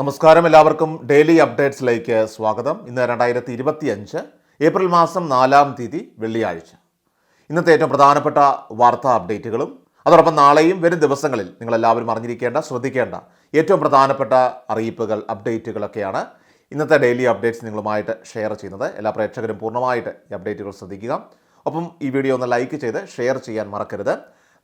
നമസ്കാരം എല്ലാവർക്കും. ഡെയിലി അപ്ഡേറ്റ്സിലേക്ക് സ്വാഗതം. ഇന്ന് രണ്ടായിരത്തി ഇരുപത്തി അഞ്ച് ഏപ്രിൽ മാസം നാലാം തീയതി വെള്ളിയാഴ്ച. ഇന്നത്തെ ഏറ്റവും പ്രധാനപ്പെട്ട വാർത്താ അപ്ഡേറ്റുകളും അതോടൊപ്പം നാളെയും വരും ദിവസങ്ങളിൽ നിങ്ങളെല്ലാവരും അറിഞ്ഞിരിക്കേണ്ട ശ്രദ്ധിക്കേണ്ട ഏറ്റവും പ്രധാനപ്പെട്ട അറിയിപ്പുകൾ അപ്ഡേറ്റുകളൊക്കെയാണ് ഇന്നത്തെ ഡെയിലി അപ്ഡേറ്റ്സ് നിങ്ങളുമായിട്ട് ഷെയർ ചെയ്യുന്നത്. എല്ലാ പ്രേക്ഷകരും പൂർണമായിട്ട് ഈ അപ്ഡേറ്റുകൾ ശ്രദ്ധിക്കുക. ഒപ്പം ഈ വീഡിയോ ഒന്ന് ലൈക്ക് ചെയ്ത് ഷെയർ ചെയ്യാൻ മറക്കരുത്.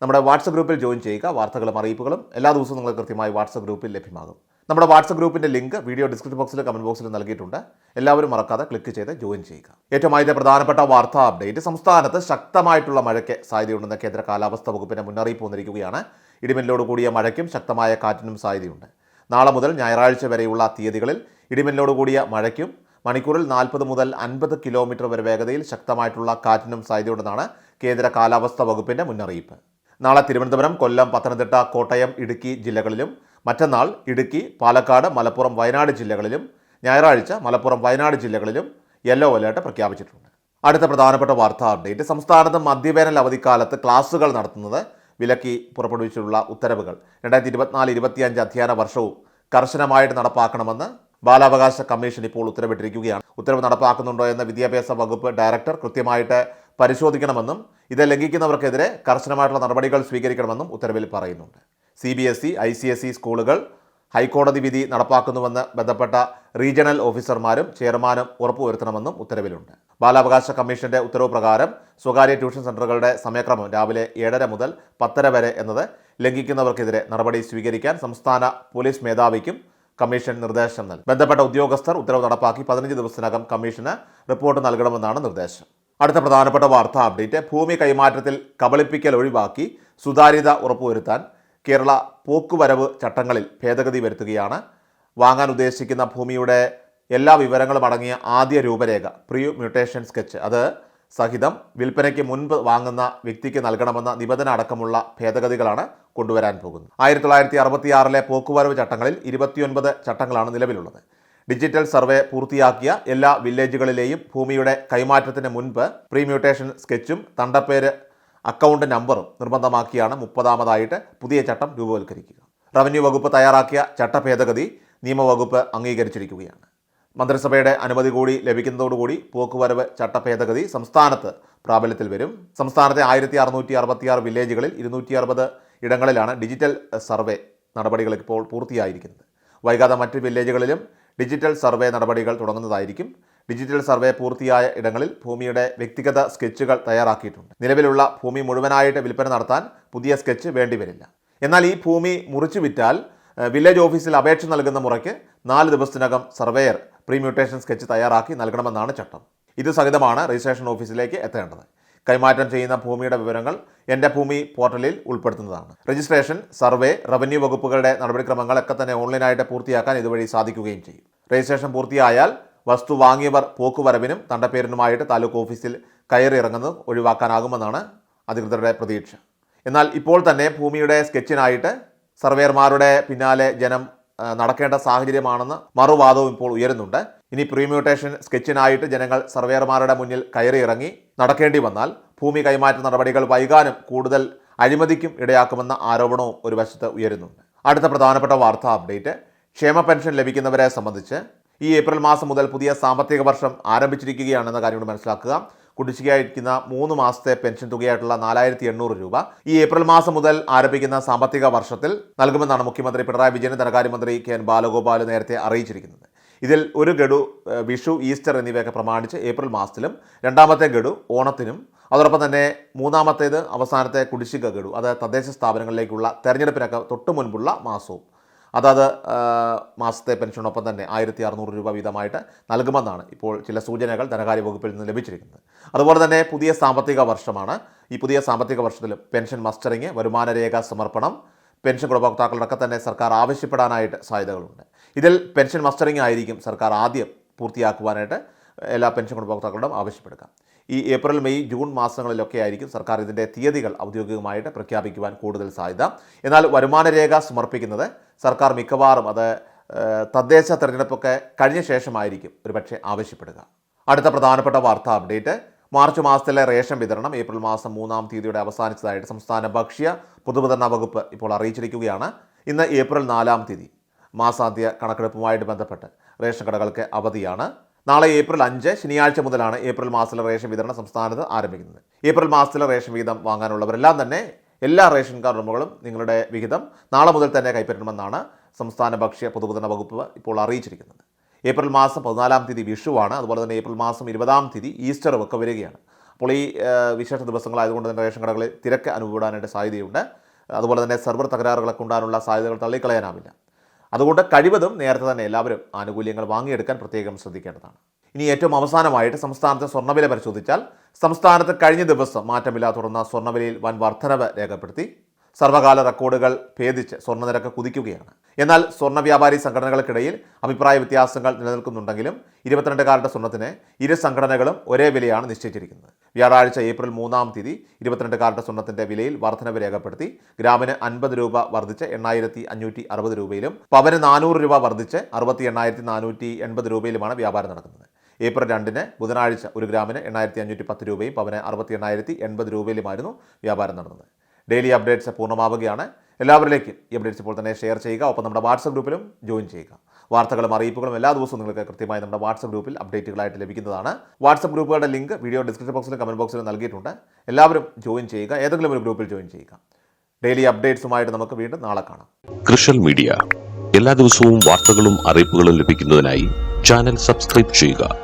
നമ്മുടെ വാട്സപ്പ് ഗ്രൂപ്പിൽ ജോയിൻ ചെയ്യുക. വാർത്തകളും അറിയിപ്പുകളും എല്ലാ ദിവസവും നിങ്ങൾ കൃത്യമായി വാട്സപ്പ് ഗ്രൂപ്പിൽ ലഭ്യമാകും. നമ്മുടെ വാട്സപ്പ് ഗ്രൂപ്പിന്റെ ലിങ്ക് വീഡിയോ ഡിസ്ക്രിപ്ഷൻ ബോക്സിൽ കമന്റ് ബോക്സിൽ നൽകിയിട്ടുണ്ട്. എല്ലാവരും മറക്കാതെ ക്ലിക്ക് ചെയ്ത് ജോയിൻ ചെയ്യുക. ഏറ്റവും ആദ്യത്തെ പ്രധാനപ്പെട്ട വാർത്താ അപ്ഡേറ്റ്. സംസ്ഥാനത്ത് ശക്തമായിട്ടുള്ള മഴയ്ക്ക് സാധ്യതയുണ്ടെന്ന് കേന്ദ്ര കാലാവസ്ഥാ വകുപ്പിന്റെ മുന്നറിയിപ്പ് വന്നിരിക്കുകയാണ്. ഇടിമിന്നലോട് കൂടിയ മഴയ്ക്കും ശക്തമായ കാറ്റിനും സാധ്യതയുണ്ട്. നാളെ മുതൽ ഞായറാഴ്ച വരെയുള്ള തീയതികളിൽ ഇടിമിന്നലോട് കൂടിയ മഴയ്ക്കും മണിക്കൂറിൽ നാൽപ്പത് മുതൽ അൻപത് കിലോമീറ്റർ വരെ വേഗതയിൽ ശക്തമായിട്ടുള്ള കാറ്റിനും സാധ്യതയുണ്ടെന്നാണ് കേന്ദ്ര കാലാവസ്ഥാ വകുപ്പിന്റെ മുന്നറിയിപ്പ്. നാളെ തിരുവനന്തപുരം കൊല്ലം പത്തനംതിട്ട കോട്ടയം ഇടുക്കി ജില്ലകളിലും മറ്റന്നാൾ ഇടുക്കി പാലക്കാട് മലപ്പുറം വയനാട് ജില്ലകളിലും ഞായറാഴ്ച മലപ്പുറം വയനാട് ജില്ലകളിലും യെല്ലോ അലേർട്ട് പ്രഖ്യാപിച്ചിട്ടുണ്ട്. അടുത്ത പ്രധാനപ്പെട്ട വാർത്താ അപ്ഡേറ്റ് സംസ്ഥാനത്ത് മദ്യവേനൽ അവധിക്കാലത്ത് ക്ലാസുകൾ നടത്തുന്നത് വിലക്കി പുറപ്പെടുവിച്ചിട്ടുള്ള ഉത്തരവുകൾ. രണ്ടായിരത്തി ഇരുപത്തിനാല് ഇരുപത്തിയഞ്ച് അധ്യയന വർഷവും കർശനമായിട്ട് നടപ്പാക്കണമെന്ന് ബാലാവകാശ കമ്മീഷൻ ഇപ്പോൾ ഉത്തരവിട്ടിരിക്കുകയാണ്. ഉത്തരവ് നടപ്പാക്കുന്നുണ്ടോ എന്ന വിദ്യാഭ്യാസ വകുപ്പ് ഡയറക്ടർ കൃത്യമായിട്ട് പരിശോധിക്കണമെന്നും ഇത് ലംഘിക്കുന്നവർക്കെതിരെ കർശനമായിട്ടുള്ള നടപടികൾ സ്വീകരിക്കണമെന്നും ഉത്തരവിൽ പറയുന്നുണ്ട്. C B S E I C S E സ്കൂളുകൾ ഹൈക്കോടതി വിധി നടപ്പാക്കുന്നുവെന്ന് ബന്ധപ്പെട്ട റീജിയണൽ ഓഫീസർമാരും ചെയർമാനും ഉറപ്പുവരുത്തണമെന്നും ഉത്തരവിലുണ്ട്. ബാലാവകാശ കമ്മീഷന്റെ ഉത്തരവ് പ്രകാരം സ്വകാര്യ ട്യൂഷൻ സെന്ററുകളുടെ സമയക്രമം രാവിലെ ഏഴര മുതൽ പത്തര വരെ എന്നത് ലംഘിക്കുന്നവർക്കെതിരെ നടപടി സ്വീകരിക്കാൻ സംസ്ഥാന പോലീസ് മേധാവിക്കും കമ്മീഷൻ നിർദ്ദേശം നൽകി. ബന്ധപ്പെട്ട ഉദ്യോഗസ്ഥർ ഉത്തരവ് നടപ്പാക്കി പതിനഞ്ച് ദിവസത്തിനകം കമ്മീഷന് റിപ്പോർട്ട് നൽകണമെന്നാണ് നിർദ്ദേശം. അടുത്ത പ്രധാനപ്പെട്ട വാർത്താ അപ്ഡേറ്റ് ഭൂമി കൈമാറ്റത്തിൽ കബളിപ്പിക്കൽ ഒഴിവാക്കി സുതാര്യത ഉറപ്പുവരുത്താൻ കേരള പോക്കുവരവ് ചട്ടങ്ങളിൽ ഭേദഗതി വരുത്തുകയാണ്. വാങ്ങാൻ ഉദ്ദേശിക്കുന്ന ഭൂമിയുടെ എല്ലാ വിവരങ്ങളും അടങ്ങിയ ആദ്യ രൂപരേഖ പ്രീ മ്യൂട്ടേഷൻ സ്കെച്ച്. അത് സഹിതം വിൽപ്പനയ്ക്ക് മുൻപ് വാങ്ങുന്ന വ്യക്തിക്ക് നൽകണമെന്ന നിബന്ധന അടക്കമുള്ള ഭേദഗതികളാണ് കൊണ്ടുവരാൻ പോകുന്നത്. ആയിരത്തി തൊള്ളായിരത്തി അറുപത്തിയാറിലെ പോക്കുവരവ് ചട്ടങ്ങളിൽ ഇരുപത്തിയൊൻപത് ചട്ടങ്ങളാണ് നിലവിലുള്ളത്. ഡിജിറ്റൽ സർവേ പൂർത്തിയാക്കിയ എല്ലാ വില്ലേജുകളിലെയും ഭൂമിയുടെ കൈമാറ്റത്തിന് മുൻപ് പ്രീ മ്യൂട്ടേഷൻ സ്കെച്ചും തണ്ടപ്പേര് അക്കൗണ്ട് നമ്പറും നിർബന്ധമാക്കിയാണ് മുപ്പതാമതായിട്ട് പുതിയ ചട്ടം രൂപവൽക്കരിക്കുക. റവന്യൂ വകുപ്പ് തയ്യാറാക്കിയ ചട്ടഭേദഗതി നിയമവകുപ്പ് അംഗീകരിച്ചിരിക്കുകയാണ്. മന്ത്രിസഭയുടെ അനുമതി കൂടി ലഭിക്കുന്നതോടുകൂടി പോക്കുവരവ് ചട്ടഭേദഗതി സംസ്ഥാനത്ത് പ്രാബല്യത്തിൽ വരും. സംസ്ഥാനത്തെ ആയിരത്തി അറുന്നൂറ്റി അറുപത്തിയാറ് വില്ലേജുകളിൽ ഇരുന്നൂറ്റി അറുപത് ഇടങ്ങളിലാണ് ഡിജിറ്റൽ സർവേ നടപടികൾ ഇപ്പോൾ പൂർത്തിയായിരിക്കുന്നത്. വൈകാതെ മറ്റ് വില്ലേജുകളിലും ഡിജിറ്റൽ സർവേ നടപടികൾ തുടങ്ങുന്നതായിരിക്കും ഡിജിറ്റൽ സർവേ പൂർത്തിയായ ഇടങ്ങളിൽ ഭൂമിയുടെ വ്യക്തിഗത സ്കെച്ചുകൾ തയ്യാറാക്കിയിട്ടുണ്ട്. നിലവിലുള്ള ഭൂമി മുഴുവനായിട്ട് വിൽപ്പന നടത്താൻ പുതിയ സ്കെച്ച് വേണ്ടിവരില്ല എന്നാൽ ഈ ഭൂമി മുറിച്ചു വിറ്റാൽ വില്ലേജ് ഓഫീസിൽ അപേക്ഷ നൽകുന്ന മുറയ്ക്ക് നാല് ദിവസത്തിനകം സർവേയർ പ്രീമ്യൂട്ടേഷൻ സ്കെച്ച് തയ്യാറാക്കി നൽകണമെന്നാണ് ചട്ടം. ഇത് സഹിതമാണ് രജിസ്ട്രേഷൻ ഓഫീസിലേക്ക് എത്തേണ്ടത്. കൈമാറ്റം ചെയ്യുന്ന ഭൂമിയുടെ വിവരങ്ങൾ എന്റെ ഭൂമി പോർട്ടലിൽ ഉൾപ്പെടുത്തുന്നതാണ്. രജിസ്ട്രേഷൻ സർവേ റവന്യൂ വകുപ്പുകളുടെ നടപടിക്രമങ്ങളൊക്കെ തന്നെ ഓൺലൈനായിട്ട് പൂർത്തിയാക്കാൻ ഇതുവഴി സാധിക്കുകയും ചെയ്യും. രജിസ്ട്രേഷൻ പൂർത്തിയായാൽ വസ്തു വാങ്ങിയവർ പോക്കുവരവിനും തണ്ടപ്പേരിനുമായിട്ട് താലൂക്ക് ഓഫീസിൽ കയറി ഇറങ്ങുന്നത് ഒഴിവാക്കാനാകുമെന്നാണ് അധികൃതരുടെ പ്രതീക്ഷ. എന്നാൽ ഇപ്പോൾ തന്നെ ഭൂമിയുടെ സ്കെച്ചിനായിട്ട് സർവേയർമാരുടെ പിന്നാലെ ജനം നടക്കേണ്ട സാഹചര്യമാണെന്ന് മറുവാദവും ഇപ്പോൾ ഉയരുന്നുണ്ട്. ഇനി പ്രീമ്യൂട്ടേഷൻ സ്കെച്ചിനായിട്ട് ജനങ്ങൾ സർവേയർമാരുടെ മുന്നിൽ കയറിയിറങ്ങി നടക്കേണ്ടി വന്നാൽ ഭൂമി കൈമാറ്റ നടപടികൾ വൈകാനും കൂടുതൽ അഴിമതിക്കും ഇടയാക്കുമെന്ന ആരോപണവും ഒരു വശത്ത് ഉയരുന്നുണ്ട്. അടുത്ത പ്രധാനപ്പെട്ട വാർത്താ അപ്ഡേറ്റ് ക്ഷേമ പെൻഷൻ ലഭിക്കുന്നവരെ സംബന്ധിച്ച് ഈ ഏപ്രിൽ മാസം മുതൽ പുതിയ സാമ്പത്തിക വർഷം ആരംഭിച്ചിരിക്കുകയാണെന്ന കാര്യം കൂടി മനസ്സിലാക്കുക. കുടിശ്ശികയായിരിക്കുന്ന മൂന്ന് മാസത്തെ പെൻഷൻ തുകയായിട്ടുള്ള നാലായിരത്തി എണ്ണൂറ് രൂപ ഈ ഏപ്രിൽ മാസം മുതൽ ആരംഭിക്കുന്ന സാമ്പത്തിക വർഷത്തിൽ നൽകുമെന്നാണ് മുഖ്യമന്ത്രി പിണറായി വിജയൻ ധനകാര്യമന്ത്രി കെ എൻ ബാലഗോപാൽ നേരത്തെ അറിയിച്ചിരിക്കുന്നത്. ഇതിൽ ഒരു ഗഡു വിഷു ഈസ്റ്റർ എന്നിവയൊക്കെ പ്രമാണിച്ച് ഏപ്രിൽ മാസത്തിലും രണ്ടാമത്തെ ഗഡു ഓണത്തിനും അതോടൊപ്പം തന്നെ മൂന്നാമത്തേത് അവസാനത്തെ കുടിശ്ശിക ഗഡു അതായത് തദ്ദേശ സ്ഥാപനങ്ങളിലേക്കുള്ള തെരഞ്ഞെടുപ്പിനൊക്കെ തൊട്ടു മുൻപുള്ള മാസവും. അതത് മാസത്തെ പെൻഷനൊപ്പം തന്നെ ആയിരത്തി അറുന്നൂറ് രൂപ വീതമായിട്ട് നൽകുമെന്നാണ് ഇപ്പോൾ ചില സൂചനകൾ ധനകാര്യ വകുപ്പിൽ നിന്ന് ലഭിച്ചിരിക്കുന്നത്. അതുപോലെ തന്നെ പുതിയ സാമ്പത്തിക വർഷമാണ്. ഈ പുതിയ സാമ്പത്തിക വർഷത്തിൽ പെൻഷൻ മസ്റ്ററിങ് വരുമാനരേഖ സമർപ്പണം പെൻഷൻ ഗുണഭോക്താക്കളുടെ തന്നെ സർക്കാർ ആവശ്യപ്പെടാനായിട്ട് സാധ്യതകളുണ്ട്. ഇതിൽ പെൻഷൻ മസ്റ്ററിങ് ആയിരിക്കും സർക്കാർ ആദ്യം പൂർത്തിയാക്കുവാനായിട്ട് എല്ലാ പെൻഷൻ ഗുണഭോക്താക്കളോടും ആവശ്യപ്പെടുക. ഈ ഏപ്രിൽ മെയ് ജൂൺ മാസങ്ങളിലൊക്കെ ആയിരിക്കും സർക്കാർ ഇതിന്റെ തീയതികൾ ഔദ്യോഗികമായിട്ട് പ്രഖ്യാപിക്കുവാൻ കൂടുതൽ സാധ്യത. എന്നാൽ വരുമാനരേഖ സമർപ്പിക്കുന്നത് സർക്കാർ മിക്കവാറും അത് തദ്ദേശ തെരഞ്ഞെടുപ്പൊക്കെ കഴിഞ്ഞ ശേഷമായിരിക്കും ഒരുപക്ഷെ ആവശ്യപ്പെടുക. അടുത്ത പ്രധാനപ്പെട്ട വാർത്താ അപ്ഡേറ്റ് മാർച്ച് മാസത്തിലെ റേഷൻ വിതരണം ഏപ്രിൽ മാസം മൂന്നാം തീയതിയുടെ അവസാനിച്ചതായിട്ട് സംസ്ഥാന ഭക്ഷ്യ പൊതുവിതരണ വകുപ്പ് ഇപ്പോൾ അറിയിച്ചിരിക്കുകയാണ്. ഇന്ന് ഏപ്രിൽ നാലാം തീയതി മാസാന്ത്യ കണക്കെടുപ്പുമായിട്ട് ബന്ധപ്പെട്ട് റേഷൻ കടകൾക്ക് അവധിയാണ്. നാളെ ഏപ്രിൽ അഞ്ച് ശനിയാഴ്ച മുതലാണ് ഏപ്രിൽ മാസത്തിലെ റേഷൻ വിതരണം സംസ്ഥാനത്ത് ആരംഭിക്കുന്നത്. ഏപ്രിൽ മാസത്തിലെ റേഷൻ വിഹിതം വാങ്ങാനുള്ളവരെല്ലാം തന്നെ എല്ലാ റേഷൻ കാർഡ് ഉടമകളും നിങ്ങളുടെ വിഹിതം നാളെ മുതൽ തന്നെ കൈപ്പറ്റണമെന്നാണ് സംസ്ഥാന ഭക്ഷ്യ പൊതുവിതരണ വകുപ്പ് ഇപ്പോൾ അറിയിച്ചിരിക്കുന്നത്. ഏപ്രിൽ മാസം പതിനാലാം തീയതി വിഷുവാണ് അതുപോലെ തന്നെ ഏപ്രിൽ മാസം ഇരുപതാം തീയതി ഈസ്റ്റർ ഒക്കെ വരികയാണ്. അപ്പോൾ ഈ വിശേഷ ദിവസങ്ങളായതുകൊണ്ട് തന്നെ റേഷൻ കടകളിൽ തിരക്ക് അനുഭവപ്പെടാനായിട്ട് സാധ്യതയുണ്ട്. അതുപോലെ തന്നെ സെർവർ തകരാറുകളൊക്കെ ഉണ്ടാകാനുള്ള സാധ്യതകൾ തള്ളിക്കളയാനാവില്ല. അതുകൊണ്ട് കഴിവതും നേരത്തെ തന്നെ എല്ലാവരും ആനുകൂല്യങ്ങൾ വാങ്ങിയെടുക്കാൻ പ്രത്യേകം ശ്രദ്ധിക്കേണ്ടതാണ്. ഇനി ഏറ്റവും അവസാനമായിട്ട് സംസ്ഥാനത്തെ സ്വർണവില പരിശോധിച്ചാൽ സംസ്ഥാനത്ത് കഴിഞ്ഞ ദിവസം മാറ്റമില്ലാതെ തുടർന്ന സ്വർണവിലയിൽ വൻ വർധനവ് രേഖപ്പെടുത്തി സർവകാല റെക്കോർഡുകൾ ഭേദിച്ച് സ്വർണനിരക്ക് കുതിക്കുകയാണ്. എന്നാൽ സ്വർണ വ്യാപാരി സംഘടനകൾക്കിടയിൽ അഭിപ്രായ വ്യത്യാസങ്ങൾ നിലനിൽക്കുന്നുണ്ടെങ്കിലും ഇരുപത്തിരണ്ടുകാരുടെ സ്വർണത്തിന് ഇരു സംഘടനകളും ഒരേ വിലയാണ് നിശ്ചയിച്ചിരിക്കുന്നത്. വ്യാഴാഴ്ച ഏപ്രിൽ മൂന്നാം തീയതി ഇരുപത്തിരണ്ടുകാരുടെ സ്വർണത്തിന്റെ വിലയിൽ വർധനവ് രേഖപ്പെടുത്തി ഗ്രാമിന് അൻപത് രൂപ വർദ്ധിച്ച് എണ്ണായിരത്തി അഞ്ഞൂറ്റി അറുപത് രൂപയിലും പവന് നാനൂറ് രൂപ വർദ്ധിച്ച് അറുപത്തി എണ്ണായിരത്തി നാനൂറ്റി എൺപത് രൂപയിലുമാണ് വ്യാപാരം നടക്കുന്നത്. ഏപ്രിൽ രണ്ടിന് ബുധനാഴ്ച ഒരു ഗ്രാമിന് എണ്ണായിരത്തി അഞ്ഞൂറ്റി പത്ത് രൂപയും പവന് അറുപത്തി എണ്ണായിരത്തി എൺപത് രൂപയിലുമായിരുന്നു വ്യാപാരം നടന്നത്. ഡെയിലി അപ്ഡേറ്റ്സ് പൂർണമാവുകയാണ്. എല്ലാവരിലേക്കും ഈ അപ്ഡേറ്റ്സ് ഇപ്പോൾ തന്നെ ഷെയർ ചെയ്യുക. ഒപ്പം നമ്മുടെ വാട്സപ്പ് ഗ്രൂപ്പിലും ജോയിൻ ചെയ്യുക. വാർത്തകളും അറിയിപ്പുകളും എല്ലാ ദിവസവും നിങ്ങൾക്ക് കൃത്യമായി നമ്മുടെ വാട്സപ്പ് ഗ്രൂപ്പിൽ അപ്ഡേറ്റുകളായിട്ട് ലഭിക്കുന്നതാണ്. വാട്സപ്പ് ഗ്രൂപ്പുകളുടെ ലിങ്ക് വീഡിയോ ഡിസ്ക്രിപ്ഷൻ ബോക്സിലും കമന്റ് ബോക്സിലും നൽകിയിട്ടുണ്ട്. എല്ലാവരും ജോയിൻ ചെയ്യുക. ഏതെങ്കിലും ഒരു ഗ്രൂപ്പിൽ ജോയിൻ ചെയ്യുക. ഡെയിലി അപ്ഡേറ്റ്സുമായിട്ട് നമുക്ക് വീണ്ടും നാളെ കാണാം. കൃഷൽ മീഡിയ. എല്ലാ ദിവസവും വാർത്തകളും അറിയിപ്പുകളും ലഭിക്കുന്നതിനായി ചാനൽ സബ്സ്ക്രൈബ് ചെയ്യുക.